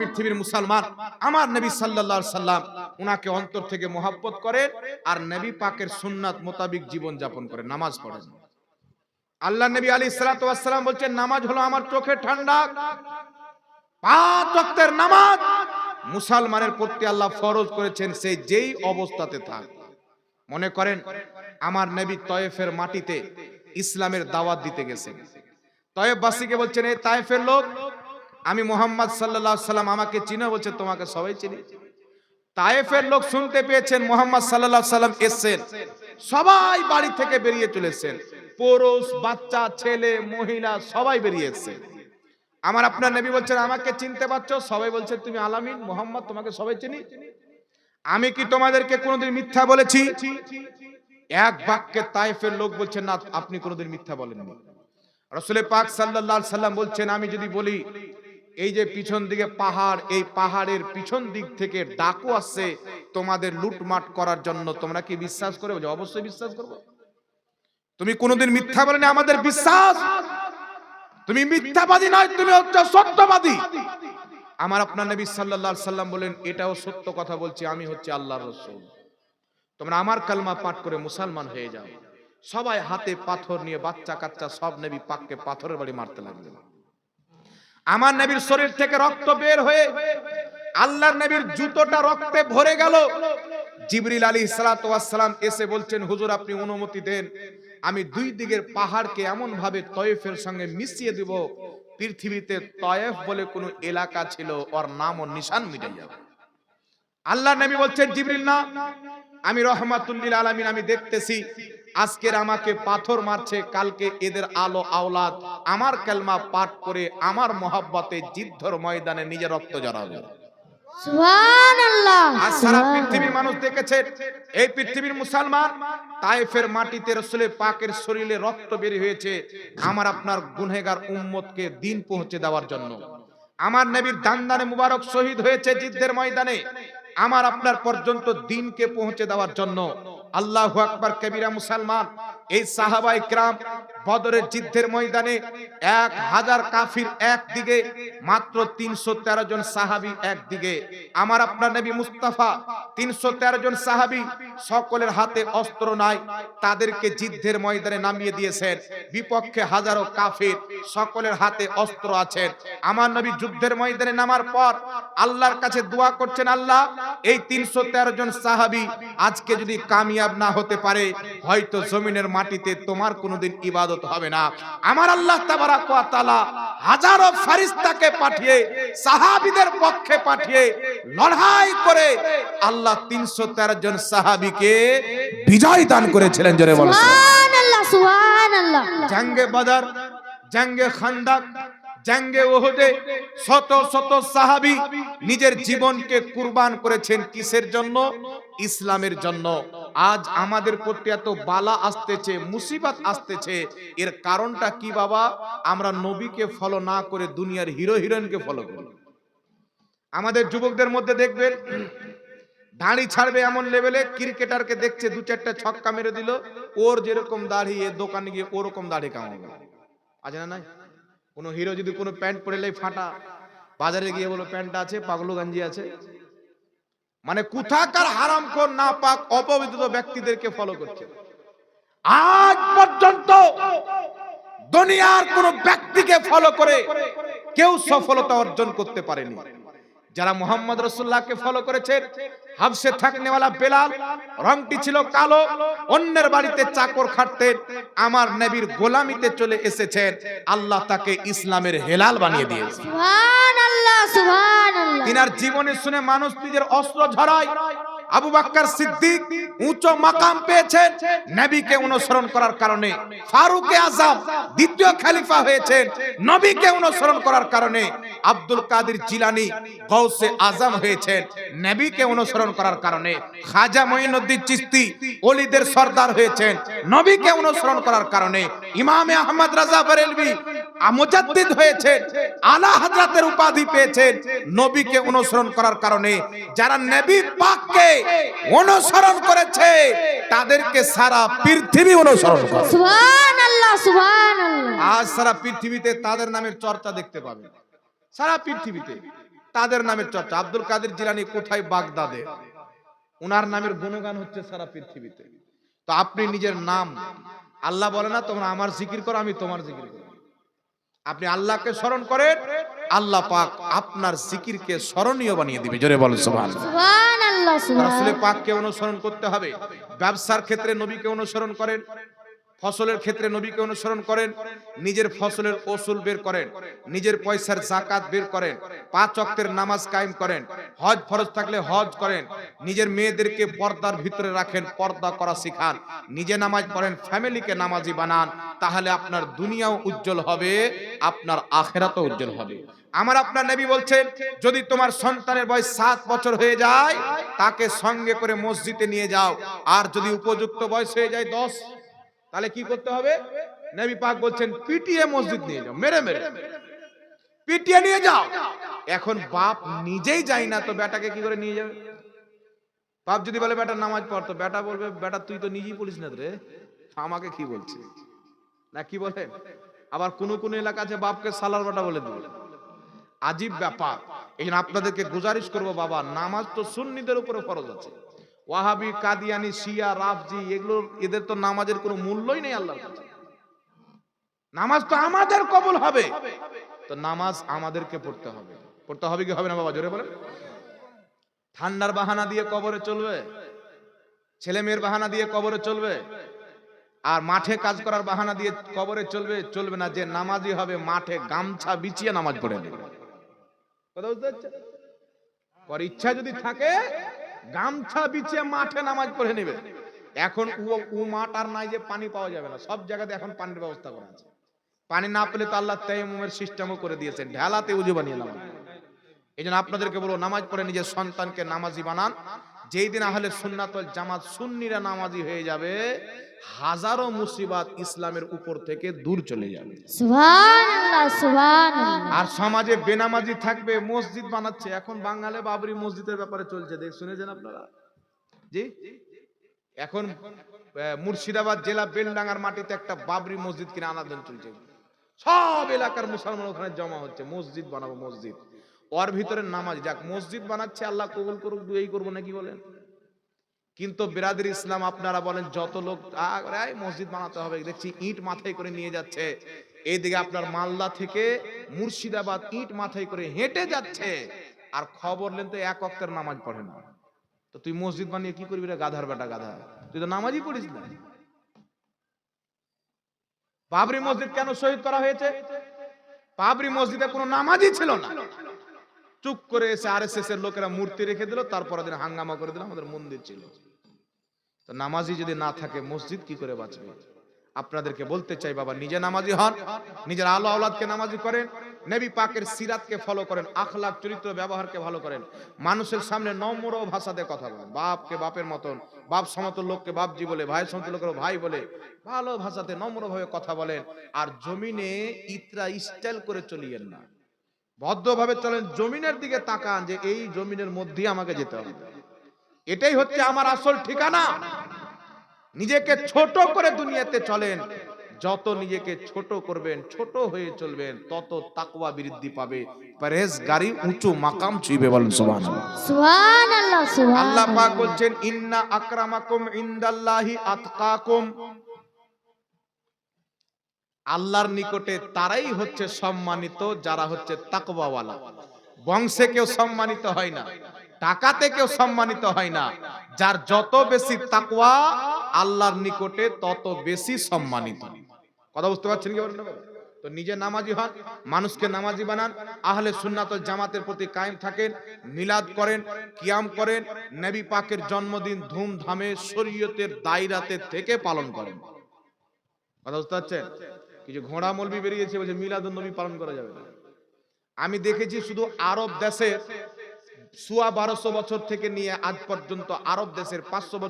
পৃথিবীর মুসলমান, আমার নবী আলাইহি সাল্লাম উনাকে অন্তর থেকে মোহাব্বত করে আর নবী পাকের সুন্নাত মোতাবিক জীবন যাপন করে, নামাজ পড়েন। আল্লাহ নবী আলী সালাম বলছেন, নামাজ হলো আমার চোখের ঠান্ডা। পাঁচ ওয়াক্তের নামাজ মুসলমানের প্রতি আল্লাহ ফরজ করেছেন, সে যেই অবস্থাতে থাক। মনে করেন, আমার নবী তয়েফের মাটিতে ইসলামের দাওয়াত দিতে গেছেন। তয়েফবাসীকে বলছেন এই তায়েফের লোক আমি মোহাম্মদ আলাইহি সাল্লাম আমাকে চিনে, বলছে, তোমাকে সবাই চিনি। তায়েফের লোক শুনতে পেয়েছেন, মোহাম্মদ আলাইহি সাল্লাম এসেছেন। সবাই বাড়ি থেকে বেরিয়ে চলেছেন পুরুষ, বাচ্চা, ছেলে, মহিলা, সবাই বেরিয়ে এসেছে আমার আপনার নবী বলছেন, আমাকে চিনতে পারছ? সবাই বলছে, তুমি আলামিন, মোহাম্মদ, তোমাকে সবাই চিনি। আমি কি তোমাদেরকে কোনোদিন মিথ্যা বলেছি? এক বাক্যে তাইফের লোক বলছেন না, আপনি কোনোদিন মিথ্যা বলেননি। রসুলের পাক আলাইহি সাল্লাম বলছেন, আমি যদি বলি এই যে পিছন দিকে পাহাড়, এই পাহাড়ের পিছন দিক থেকে ডাকু আসছে তোমাদের লুটমাট করার জন্য। তোমরা কি বিশ্বাস করে অবশ্যই বিশ্বাস করব। তুমি কোনোদিন মিথ্যা বলেনি, আমাদের বিশ্বাস। তুমি মিথ্যাবাদী নয়, তুমি হচ্ছে সত্যবাদী। আমার আপনার নবী সাল্লাল্লাহু সাল্লাম বলেন, এটাও সত্য কথা বলছি, আমি হচ্ছে আল্লাহর রাসূল। তোমরা আমার কালমা পাঠ করে মুসলমান হয়ে যাও। সবাই হাতে পাথর নিয়ে বাচ্চা কাচ্চা সব নবী পাককে পাথরের বাড়ি মারতে লাগলেন। আমার নবীর শরীর থেকে রক্ত বের হয়ে আল্লাহর নবীর জুতোটা রক্তে ভরে গেল। জিবরিল আলী সালাম এসে বলছেন, হুজুর, আপনি অনুমতি দেন। আমি দুই দিকের পাহাড়কে এমন ভাবে তয়েফের সঙ্গে মিশিয়ে দিব, পৃথিবীতে তয়েফ বলে কোনো এলাকা ছিল, ওর নাম ও নিশান মিটে যাবে। আল্লাহ নবী বলছেন, জিবরিল না, আমি রহমাতুল্লিল আলামিন, আমি দেখতেছি আজকের আমাকে পাথর মারছে কালকে এদের আলো আওলাদ। আমার কালমা পাঠ করে আমার মহাব্বতে যুদ্ধর ময়দানে নিজের রক্ত জড়াবে। সারা পৃথিবীর মানুষ দেখেছে এই পৃথিবীর মুসলমান তাইফের মাটিতে রসুলে পাকের শরীরে রক্ত বের হয়েছে আমার আপনার গুনহেগার উম্মতকে দিন পৌঁছে দেওয়ার জন্য। আমার নবীর দান্দানে মুবারক শহীদ হয়েছে ময়দানে আমার আপনার পর্যন্ত দিনকে পৌঁছে দেওয়ার জন্য। আল্লাহু আকবর কবিরা মুসলমান। এই সাহাবাই ক্রাম বদরের যুদ্ধের ময়দানে এক হাজার কাফির একদিকে, মাত্র তিনশো তেরো জন সাহাবি একদিকে। আমার আপনার নবী মুস্তাফা, তিনশো তেরো জন সাহাবি সকলের হাতে অস্ত্র নাই, তাদেরকে যুদ্ধের ময়দানে নামিয়ে দিয়েছেন। বিপক্ষে হাজারো কাফির সকলের হাতে অস্ত্র আছেন। আমার নবী যুদ্ধের ময়দানে নামার পর আল্লাহর কাছে দোয়া করছেন, আল্লাহ, এই তিনশো তেরো জন সাহাবি আজকে যদি কামিয়াব না হতে পারে, হয়তো জমিনের মাটিতে তোমার কোনোদিন ইবাদত হবে না। আমার আল্লাহ তাআলা হাজারো ফারিস্তাকে পাঠিয়ে সাহাবিদের পক্ষে পাঠিয়ে লড়াই করে আল্লাহ তিনশো তেরো জন সাহাবিকে বিজয় দান করেছিলেন জোরে বলো। জাঙ্গে বাজার জাঙ্গে খান্দাক জাঙ্গে ওহদে শত শত সাহাবী নিজের জীবনকে কুরবান করেছেন কিসের জন্য? ইসলামের জন্য। আজ আমাদের প্রতি এত বালা আসতেছে, মুসিবত আসতেছে। এর কারণটা কি বাবা? আমরা নবীকে ফলো না করে দুনিয়ার হিরো হিরোইনকে ফলো করি। আমাদের যুবকদের মধ্যে দেখবেন, দাড়ি ছাড়বে এমন লেভেলে ক্রিকেটারকে দেখছে দু চারটা ছক্কা মেরে দিল, ওর যেরকম দাড়ি, এ দোকানে গিয়ে ওরকম দাড়ি কামাবে আছে না নাই? কোন হিরো যদি কোনো প্যান্ট পরে লাই ফাটা, বাজারে গিয়ে বলো প্যান্টটা আছে পাগলু গঞ্জি আছে। মানে কোথাকার হারাম কর না পাক অপবিত্র ব্যক্তিদেরকে ফলো করছে। আজ পর্যন্ত দুনিয়ার কোন ব্যক্তিকে ফলো করে কেউ সফলতা অর্জন করতে পারেনি। যারা মোহাম্মদ রসুল্লাহকে ফলো করেছেন হাবসে থাকনেওয়ালা বেলাল রংটি ছিল কালো অন্যের বাড়িতে চাকর খাটতেন আমার নবীর গোলামিতে চলে এসেছেন। আল্লাহ তাকে ইসলামের হেলাল বানিয়ে দিয়েছে। তিনার জীবনে শুনে মানুষ নিজের অস্ত্র ঝরায়। আবু বাক্কার সিদ্দিক উচ্চ মাকাম পেয়েছেন, নবীকে অনুসরণ করার কারণে। ফারুকে আজম দ্বিতীয় খলিফা হয়েছেন, নবীকে অনুসরণ করার কারণে আব্দুল কাদের জিলানি গৌসে আজম হয়েছেন, নবীকে অনুসরণ করার কারণে খাজা মঈনুদ্দিন চিস্তি ওলিদের সর্দার হয়েছেন, নবীকে অনুসরণ করার কারণে ইমামে আহমদ রাজা বেরেলভি মুজাদ্দিদ হয়েছেন, আলা হযরতের উপাধি পেয়েছেন, নবীকে অনুসরণ করার কারণে যারা নবী পাককে অনুসরণ করেছে তাদেরকে সারা পৃথিবী অনুসরণ করে আজ সারা পৃথিবীতে তাদের নামের চর্চা দেখতে পাবে। সারা পৃথিবীতে তাদের নামের চর্চা। আব্দুল কাদের জিলানি কোথায়? বাগদাদে। ওনার নামের গুণগান হচ্ছে সারা পৃথিবীতে। তো আপনি নিজের নাম আল্লাহ বলে না তোমরা আমার জিকির করো আমি তোমার জিকির করো আপনি আল্লাহকে স্মরণ করেন আল্লাহ পাক আপনার জিকিরকে স্মরণীয় বানিয়ে দিবে। জোরে বলেন সুবহানাল্লাহ। সুবহান আল্লাহ রাসূলের পাককে অনুসরণ করতে হবে। ব্যবসার ক্ষেত্রে নবীকে অনুসরণ করেন। ফসলের ক্ষেত্রে নবীকে অনুসরণ করেন, নিজের ফসলের ওসুল বের করেন, নিজের পয়সার জাকাত বের করেন, পাঁচ ওয়াক্তের নামাজ কায়েম করেন, হজ ফরজ থাকলে হজ করেন, নিজের মেয়েদেরকে পর্দার ভিতরে রাখেন, পর্দা করা শিখান, নিজে নামাজ পড়েন, ফ্যামিলিকে নামাজি বানান, তাহলে আপনার দুনিয়াও উজ্জ্বল হবে, আপনার আখেরাতও উজ্জ্বল হবে। আমার আপনার নবী বলছেন, যদি তোমার সন্তানের বয়স সাত বছর হয়ে যায়, তাকে সঙ্গে করে মসজিদে নিয়ে যাও, আর যদি উপযুক্ত বয়স হয়ে যায় দশ তাহলে কি করতে হবে? নবী পাক বলছেন, পিটিয়ে মসজিদ নিয়ে যাও। মেরে মেরে। পিটিয়ে নিয়ে যাও। এখন বাপ নিজেই যায় না, তো বেটাকে কি করে নিয়ে যাবে? বাপ যদি বলে, বেটা, নামাজ পড়তো বেটা বলবে, বেটা, তুই তো নিজেই পড়িস না রে। আমাকে কি বলছে? না, কি বলে? আবার কোন কোন এলাকা আছে, বাপকে সালার বেটা বলে দিবে। আজীব ব্যাপার। এই আপনাদেরকে গুজারিশ করব, বাবা। নামাজ তো সুন্নিদের উপরে ফরজ আছে। ওয়াহাবি, কাদিয়ানি, শিয়া, রাফজি, এগুলো, এদের তো নামাজের কোনো মূল্যই নেই আল্লাহর কাছে। নামাজ তো আমাদের কবুল হবে। তো নামাজ আমাদেরকে পড়তে হবে। পড়তে হবে কি হবে না বাবা, জোরে বলেন। ঠান্ডার বাহানা দিয়ে কবরে চলবে, ছেলে মেয়ের বাহানা দিয়ে কবরে চলবে, আর মাঠে কাজ করার বাহানা দিয়ে কবরে চলবে চলবে না, যে নামাজি হবে মাঠে গামছা বিছিয়ে নামাজ পড়ে নেবে। কথা বুঝতে পারছেন? ইচ্ছা যদি থাকে গামছা বিছিয়ে মাঠে নামাজ পড়ে নেবে। এখন ও মাঠ আর নাই যে পানি পাওয়া যাবে না। সব জায়গাতে এখন পানির ব্যবস্থা করা আছে। পানি না পেলে তো আল্লাহ তাইমুমের সিস্টেমও করে দিয়েছেন। ঢেলাতে উজু বানিয়ে নামাজ। এই জন্য আপনাদেরকে বলব, নামাজ পড়ে নিজের সন্তানকে নামাজি বানান। যেই দিন আহলে সুন্নাতল জামাত সুন্নিরা নামাজি হয়ে যাবে হাজারো মুসিবাত ইসলামের উপর থেকে দূর চলে যাবে। আর সমাজে বেনামাজি থাকবে মসজিদ বানাচ্ছে এখন বাঙালে বাবরি মসজিদের ব্যাপারে চলছে। দেখ শুনেছেন আপনারা? জি? এখন মুর্শিদাবাদ জেলা বেলডাঙ্গার মাটিতে একটা বাবরি মসজিদ কিনে আনাদন চলছে। সব এলাকার মুসলমান ওখানে জমা হচ্ছে। মসজিদ বানাবো মসজিদ। ওর ভিতরে নামাজ। যাক মসজিদ বানাচ্ছে আল্লাহ কবুল করুক এই করব নাকি বলেন? কিন্তু বিরাদের ইসলাম আপনারা বলেন যত লোক মসজিদ বানাতে হবে, দেখছি ইট মাথায় করে নিয়ে যাচ্ছে। এইদিকে আপনার মালদা থেকে মুর্শিদাবাদ ইট মাথায় করে হেঁটে যাচ্ছে। আর খবর নেন তো এক অক্তের নামাজ পড়ে না। তো তুই মসজিদ বানিয়ে কি করবি গাধার বেটা, গাধা? তুই তো নামাজই পড়িস না। বাবরি মসজিদ কেন শহীদ করা হয়েছে? বাবরি মসজিদে কোনো নামাজই ছিল না। চুপ করে এসে আর এস এর লোকেরা মূর্তি রেখে দিল তারপরে দিন হাঙ্গামা করে দিল, আমাদের মন্দির ছিল। নামাজি যদি না থাকে মসজিদ কি করে বাঁচবে? আপনাদেরকে বলতে চাই, বাবা, নিজে নামাজি হন, নিজের আলো আওলাদকে নামাজি করেন, নবী পাকের সিরাতকে ফলো করেন আখলাক চরিত্র, ব্যবহারকে ভালো করেন। মানুষের সামনে নম্র ভাষাতে কথা বলেন। বাপকে বাপের মতন, বাপ সমতুল লোককে বাপজি বলে, ভাই সমতুল লোকের ভাই বলে, ভালো ভাষাতে নম্রভাবে কথা বলেন। আর জমিনে ইতরা স্টাইল করে চলিয়েন না। ভদ্রভাবে চলেন, জমিনের দিকে তাকান যে এই জমিনের মধ্যেই আমাকে যেতে হবে। এটাই হচ্ছে আমার আসল ঠিকানা। নিজেকে ছোট করে দুনিয়াতে চলেন। যত নিজেকে ছোট করবেন ছোট হয়ে চলবেন তত তাকওয়া বৃদ্ধি পাবে। পরেজ গাড়ি উঁচু মাকাম ছুঁইবে বলেন সুবহানাল্লাহ। সুবহান আল্লাহ সুবহান আল্লাহ পাক বলছেন ইন্না আকরামাকুম ইনদাল্লাহি আতকাকুম। আল্লাহর নিকটে তারাই হচ্ছে সম্মানিত যারা হচ্ছে তাকওয়াওয়ালা। বংশে কেউ সম্মানিত হয় না টাকাতে কেউ সম্মানিত হয় না। যার যত বেশি তাকওয়া আল্লাহর নিকটে তত বেশি সম্মানিত। কথা বুঝতে পারছেন কি তো নিজে নামাজি হন, মানুষকে নামাজি বানান, আহলে সুন্নাত জামাতের প্রতি কায়েম থাকেন, মিলাদ করেন, কিয়াম করেন, নবী পাকের জন্মদিন ধুমধামে শরীয়তের দায়রাতে থেকে পালন করেন। কথা বুঝতে পারছেন? কিছু ঘোড়া মলবি বেরিয়েছে বলছে, মিলাদ নবী পালন করা যাবে আমি দেখেছি শুধু আরব দেশের সোয়া বারোশো বছর থেকে নিয়ে আজ পর্যন্ত আরব দেশের পাঁচশো বছর